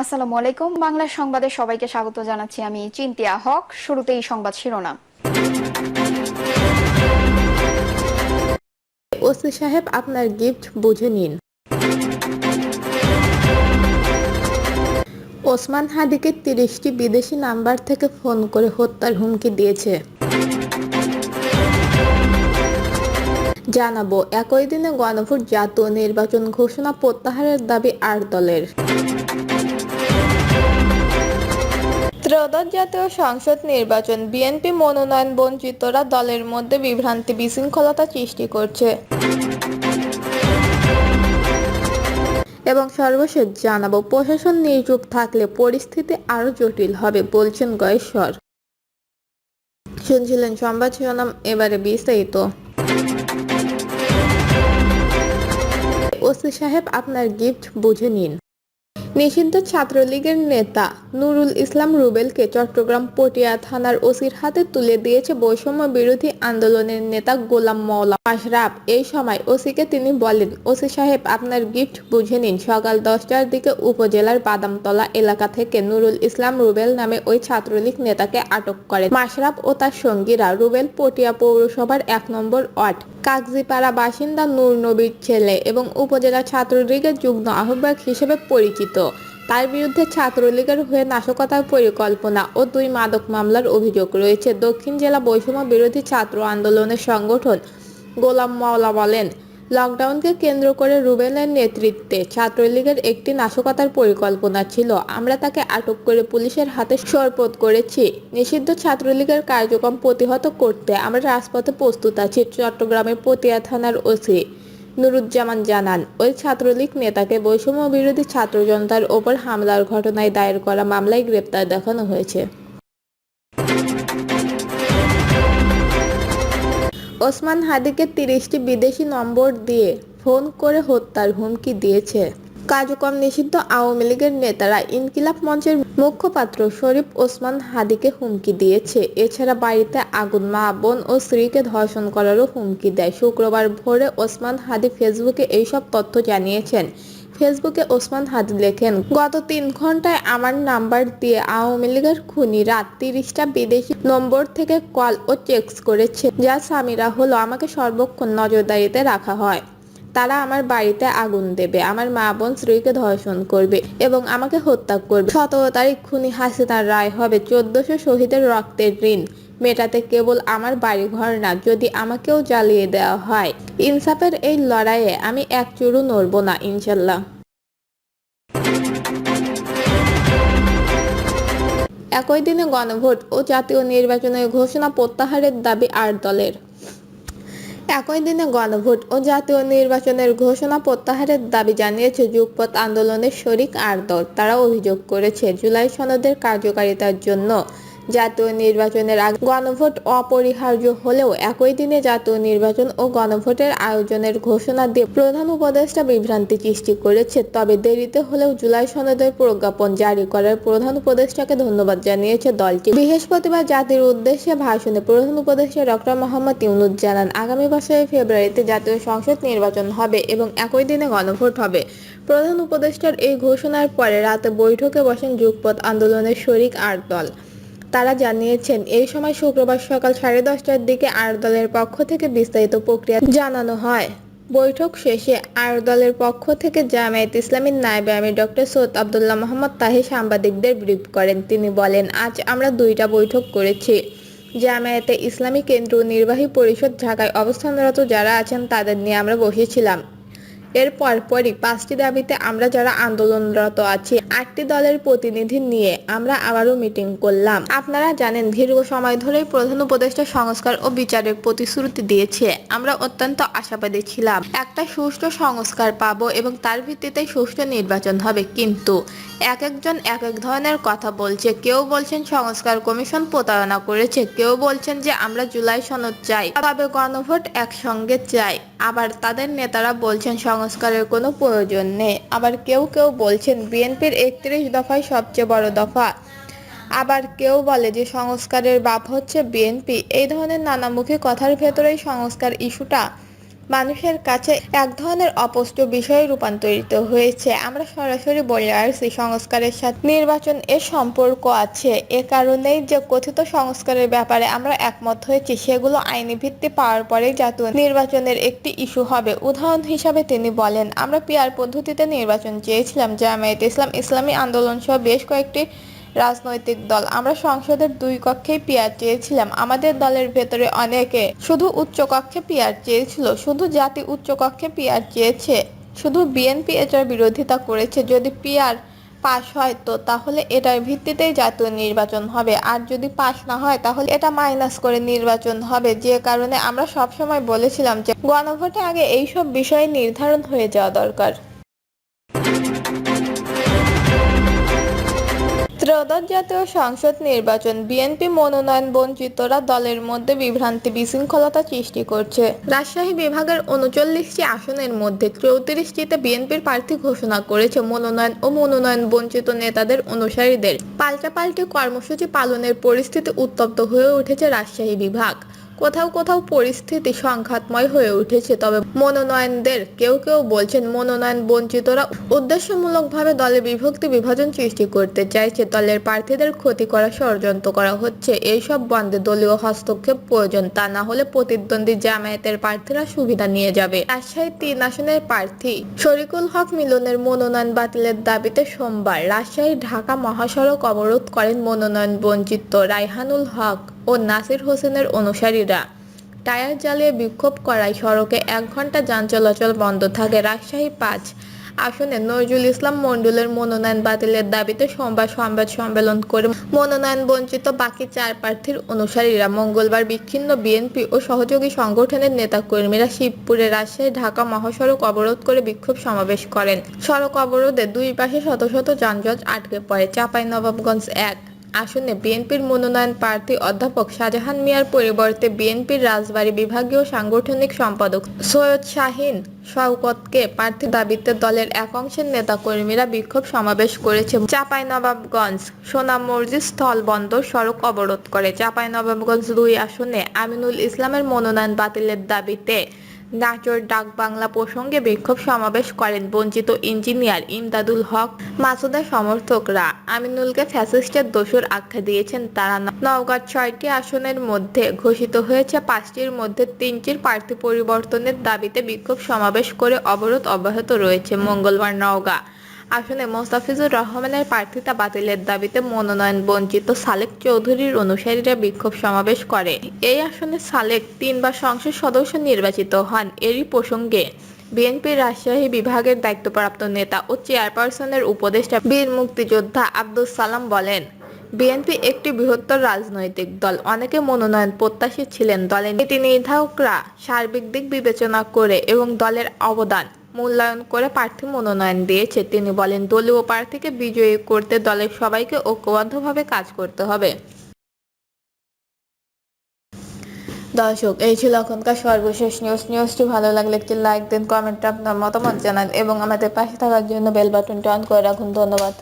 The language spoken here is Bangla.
আসসালামু আলাইকুম। বাংলা সংবাদে সবাইকে স্বাগত জানাচ্ছি আমি চিন্তিয়া হক। শুরুতেই সংবাদ শিরোনাম। ওসি সাহেব, আপনার গিফট বুঝে নিন। ওসমান হাদিকে তিরিশটি বিদেশি নাম্বার থেকে ফোন করে হত্যার হুমকি দিয়েছে। জানাব, একই দিনে গণভোট জাতীয় নির্বাচন ঘোষণা প্রত্যাহারের দাবি আর দলের। ত্রয়োদশ জাতীয় সংসদ নির্বাচন বিএনপি মনোনয়ন বঞ্চিতরা দলের মধ্যে বিভ্রান্তি বিশৃঙ্খলতা সৃষ্টি করছে। এবং সর্বশেষ জানাব, প্রশাসন নির্যুপ থাকলে পরিস্থিতি আরও জটিল হবে, বলছেন গয়েশ্বর। শুনছিলেন সংবাদ শিরোনাম, এবারে বিস্তারিত। ওসি সাহেব, আপনার গিফট বুঝে নিন। নিষিদ্ধ ছাত্রলীগের নেতা নুরুল ইসলাম রুবেলকে চট্টগ্রাম পটিয়া থানার ওসির হাতে তুলে দিয়েছে বৈষম্য বিরোধী আন্দোলনের নেতা গোলাম মওলা। আশরাফ, এই সময় ওসিকে তিনি বলেন, ওসি সাহেব, আপনার গিফট বুঝে নিন। সকাল দশটার দিকে উপজেলার বাদামতলা এলাকা থেকে নুরুল ইসলাম রুবেল নামে ওই ছাত্রলীগ নেতাকে আটক করে মাশরাফ ও তার সঙ্গীরা রুবেল পটিয়া পৌরসভার এক নম্বর ওয়ার্ড। কাকজিপাড়া বাসিন্দা নূর নবীর ছেলে এবং উপজেলা ছাত্রলীগের যুগ্ম আহ্বায়ক হিসেবে পরিচিত। তার বিরুদ্ধে ছাত্রলীগের হয়ে নাশকতার পরিকল্পনা ও দুই মাদক মামলার অভিযোগ রয়েছে। দক্ষিণ জেলা বৈষম্য বিরোধী ছাত্র আন্দোলনের সংগঠন গোলাম মাওলা বলেন লকডাউনকে কেন্দ্র করে রুবেলের নেতৃত্বে ছাত্রলীগের একটি নাশকতার পরিকল্পনা ছিল। আমরা তাকে আটক করে পুলিশের হাতে সোরপোত করেছি। নিষিদ্ধ ছাত্রলীগের কার্যক্রম প্রতিহত করতে আমরা রাজপথে প্রস্তুত আছি, চট্টগ্রামের পতিয়া থানার ওসি নুরুজ্জামান জানান। ওই ছাত্রলীগ নেতাকে বৈষম্য বিরোধী ছাত্র জনতার ওপর হামলার ঘটনায় দায়ের করা মামলায় গ্রেপ্তার দেখানো হয়েছে। ওসমান হাদিকে তিরিশটি বিদেশি নম্বর দিয়ে ফোন করে হত্যার হুমকি দিয়েছে। কার্যক্রম নিষিদ্ধ আওয়ামী লীগের নেতারা ইনকিলাব মঞ্চের মুখপাত্র শরীফ ওসমান হাদিকে হুমকি দিয়েছে। এছাড়া বাড়িতে আগুন, মা, বোন ও স্ত্রীকে ধর্ষণ করারও হুমকি দেয়। শুক্রবার ভোরে ওসমান হাদি ফেসবুকে এইসব তথ্য জানিয়েছেন। ফেসবুকে ওসমান হাদি লেখেন, গত তিন ঘন্টায় আমার নাম্বার দিয়ে আওয়ামী লীগের খুনিরা তিরিশটা বিদেশি নম্বর থেকে কল ও টেক্সট করেছে, যা স্বামীরা হলো আমাকে সর্বক্ষণ নজরদারিতে রাখা হয়। তারা আমার বাড়িতে আগুন দেবে, আমার মা বোন স্ত্রীকে ধর্ষণ করবে এবং আমাকে হত্যা করবে। সতেরো তারিখ খুনি হাসিনার রায় হবে, চোদ্দশো শহীদের রক্তের ঋণ। মেটাতে কেবল আমার বাড়িঘর না, যদি আমাকেও জ্বালিয়ে দেওয়া হয়। ইনসাফের এই লড়াইয়ে আমি এক চুরু নড়ব না, ইনশাল্লাহ। একই দিনে গণভোট ও জাতীয় নির্বাচনের ঘোষণা প্রত্যাহারের দাবি আর দলের। একই দিনে গণভোট ও জাতীয় নির্বাচনের ঘোষণা প্রত্যাহারের দাবি জানিয়েছে যুগপথ আন্দোলনের শরিক আর দল। তারা অভিযোগ করেছে, জুলাই সনদের কার্যকারিতার জন্য জাতীয় নির্বাচনের আগে গণভোট অপরিহার্য হলেও একই দিনে জাতীয় নির্বাচন ও গণভোটের আয়োজনের ঘোষণা দিয়ে প্রধান উপদেষ্টা বিভ্রান্তি সৃষ্টি করেছে। তবে দেরিতে হলেও জুলাই সনদের প্রজ্ঞাপন জারি করার প্রধান উপদেষ্টাকে ধন্যবাদ জানিয়েছে দলটি। বৃহস্পতিবার জাতির উদ্দেশ্যে ভাষণে প্রধান উপদেষ্টা ডক্টর মোহাম্মদ ইউনুস জানান, আগামী বছরের ফেব্রুয়ারিতে জাতীয় সংসদ নির্বাচন হবে এবং একই দিনে গণভোট হবে। প্রধান উপদেষ্টার এই ঘোষণার পরে রাতে বৈঠকে বসেন যুগপৎ আন্দোলনের শরিক আর দল। তারা জানিয়েছেন, এই সময় শুক্রবার সকাল সাড়ে দশটার দিকে আর দলের পক্ষ থেকে বিস্তারিত প্রক্রিয়া জানানো হয়। বৈঠক শেষে আর দলের পক্ষ থেকে জামায়াত ইসলামীর নায়েবে আমির ডক্টর সৈয়দ আবদুল্লাহ মোহাম্মদ তাহি সাংবাদিকদের ব্রিফ করেন। তিনি বলেন, আজ আমরা দুইটা বৈঠক করেছি। জামায়াতে ইসলামী কেন্দ্র নির্বাহী পরিষদ ঢাকায় অবস্থানরত যারা আছেন তাদের নিয়ে আমরা বসেছিলাম। এর পরপরই পাঁচটি দাবিতে আমরা যারা আন্দোলনরত আছি, আটটি দলের প্রতিনিধি নিয়ে আমরা আবারও মিটিং করলাম। আপনারা জানেন, দীর্ঘ সময় ধরেই প্রধান উপদেষ্টা সংস্কার ও বিচারের প্রতিশ্রুতি দিয়েছে। আমরা অত্যন্ত আশাবাদী ছিলাম। একটা সুষ্ঠু সংস্কার পাবো এবং তার ভিত্তিতে সুষ্ঠু নির্বাচন হবে। কিন্তু এক একজন এক এক ধরনের কথা বলছে। কেউ বলছেন সংস্কার কমিশন প্রতারণা করেছে। কেউ বলছেন যে আমরা জুলাই সনদ চাই। তবে গণভোট একসঙ্গে চাই। আবার তাদের নেতারা বলছেন সংস্কারের কোনো প্রয়োজন নেই। আবার কেউ কেউ বলছেন বিএনপির একত্রিশ দফায় সবচেয়ে বড় দফা। আবার কেউ বলে যে সংস্কারের বাপ হচ্ছে বিএনপি। এই ধরনের নানামুখী কথার ভেতরেই সংস্কার ইস্যুটা। মানুষের কাছে এক ধরনের অপষ্ট বিষয়ে রূপান্তরিত হয়েছে। আমরা সরাসরি বলে আসছি, সংস্কারের সাথে নির্বাচন এর সম্পর্ক আছে। এ কারণেই যে কথিত সংস্কারের ব্যাপারে আমরা একমত হয়েছি, সেগুলো আইনি ভিত্তি পাওয়ার পরেই জাতীয় নির্বাচনের একটি ইস্যু হবে। উদাহরণ হিসাবে তিনি বলেন, আমরা পিয়ার পদ্ধতিতে নির্বাচন চেয়েছিলাম, জামায়াত ইসলাম ইসলামী আন্দোলন সহ বেশ কয়েকটি রাজনৈতিক দল। আমরা সংসদের দুই কক্ষেই পিয়ার চেয়েছিলাম। আমাদের দলের ভেতরে অনেকে শুধু উচ্চ কক্ষে পিয়ার চেয়েছিল, শুধু জাতি উচ্চ কক্ষে পিয়ার চেয়েছে, শুধু বিএনপি এটার বিরোধিতা করেছে। যদি পিয়ার পাশ হয় তো তাহলে এটার ভিত্তিতেই জাতীয় নির্বাচন হবে। আর যদি পাশ না হয় তাহলে এটা মাইনাস করে নির্বাচন হবে। যে কারণে আমরা সবসময় বলেছিলাম যে গণভোটে আগে এইসব বিষয় নির্ধারণ হয়ে যাওয়া দরকার। ত্রয়োদশ জাতীয় সংসদ নির্বাচন বিএনপি মনোনয়ন বঞ্চিতরা দলের মধ্যে বিভ্রান্তি বিশৃঙ্খলতা সৃষ্টি করছে। রাজশাহী বিভাগের উনচল্লিশটি আসনের মধ্যে চৌত্রিশটিতে বিএনপির প্রার্থী ঘোষণা করেছে মনোনয়ন ও মনোনয়ন বঞ্চিত নেতাদের অনুসারীদের। পাল্টাপাল্টি কর্মসূচি পালনের পরিস্থিতি উত্তপ্ত হয়ে উঠেছে রাজশাহী বিভাগ। কোথাও কোথাও পরিস্থিতি সংঘাতময় হয়ে উঠেছে, তবে মনোনয়নদের কেউ কেউ বলছেন মনোনয়ন বঞ্চিতরা উদ্দেশ্যমূলকভাবে দলে বিভক্তি বিভাজন সৃষ্টি করতে চাইছে। দলের প্রার্থীদের ক্ষতি করা ষড়যন্ত্র করা হচ্ছে। এইসব বন্ধে দলীয় হস্তক্ষেপ প্রয়োজন, তা না হলে প্রতিদ্বন্দ্বী জামায়াতের প্রার্থীরা সুবিধা নিয়ে যাবে। রাজশাহী তিন আসনের প্রার্থী শরিকুল হক মিলনের মনোনয়ন বাতিলের দাবিতে সোমবার রাজশাহী ঢাকা মহাসড়ক অবরোধ করেন মনোনয়ন বঞ্চিত রায়হানুল হক। ও নাসির হোসেনের অনুসারীরা। টায়ার জ্বালিয়ে বিক্ষোভ করায় সড়কে এক ঘণ্টা যান চলাচল বন্ধ থাকে রাজশাহী পাঁচ আসনে নজরুল ইসলাম মণ্ডলের মনোনয়ন বাতিলের দাবিতে সোমবার সংবাদ সম্মেলন করে মনোনয়ন বঞ্চিত বাকি চার প্রার্থীর অনুসারীরা মঙ্গলবার বিচ্ছিন্ন বিএনপি ও সহযোগী সংগঠনের নেতাকর্মীরা শিবপুরে রাজশাহী ঢাকা মহাসড়ক অবরোধ করে বিক্ষোভ সমাবেশ করেন। সড়ক অবরোধে দুই পাশে শত শত যানজট আটকে পড়ে, চাঁপাইনবাবগঞ্জ এক। আসনে বিএনপির মনোনয়ন প্রার্থী অধ্যাপক শাহজাহান মিয়ার পরিবর্তে বিএনপির রাজবাড়ী বিভাগীয় সাংগঠনিক সম্পাদক সৈয়দ শাহিন শওকতকে প্রার্থী দাবিতে দলের এক অংশের নেতাকর্মীরা বিক্ষোভ সমাবেশ করেছে চাঁপাইনবাবগঞ্জ সোনাম মসজিদ স্থল বন্দর সড়ক অবরোধ করে। চাপাই নবাবগঞ্জ দুই আসনে আমিনুল ইসলামের মনোনয়ন বাতিলের দাবিতে নাচর ডাক বাংলা প্রসঙ্গে বিক্ষোভ সমাবেশ করেন বঞ্চিত ইঞ্জিনিয়ার ইমদাদুল হক মাসুদের সমর্থকরা। আমিনুলকে ফ্যাসিস্টের দোষর আখ্যা দিয়েছেন তারা। নওগাঁ ছয়টি আসনের মধ্যে ঘোষিত হয়েছে পাঁচটির মধ্যে তিনটির প্রার্থী পরিবর্তনের দাবিতে বিক্ষোভ সমাবেশ করে অবরোধ অব্যাহত রয়েছে মঙ্গলবার নওগাঁ। আসনে মোস্তাফিজুর রহমানের প্রার্থিতা বাতিলের দাবিতে মনোনয়ন বঞ্চিত সালেক চৌধুরীর অনুসারীরা বিক্ষোভ সমাবেশ করে। এই আসনে সালেক তিনবার সংসদ সদস্য নির্বাচিত হন। এরই প্রসঙ্গে বিএনপির রাজশাহী বিভাগের দায়িত্বপ্রাপ্ত নেতা ও চেয়ারপারসনের উপদেষ্টা বীর মুক্তিযোদ্ধা আব্দুল সালাম বলেন, বিএনপি একটি বৃহত্তর রাজনৈতিক দল। অনেকে মনোনয়ন প্রত্যাশী ছিলেন। দলের নীতি নির্ধারকরা সার্বিক দিক বিবেচনা করে এবং দলের অবদান মূল্যায়ন করে প্রার্থী মনোনয়ন দিয়েছে। তিনি বলেন, দলীয় প্রার্থীকে বিজয়ী করতে দলের সবাইকে ঐক্যবদ্ধভাবে কাজ করতে হবে। দর্শক, এই ছিল এখনকার সর্বশেষ নিউজ নিউজটি ভালো লাগলে একটি লাইক দিন কমেন্টে আপনার মতামত জানান এবং আমাদের পাশে থাকার জন্য বেল বাটনটি অন করে রাখুন। ধন্যবাদ।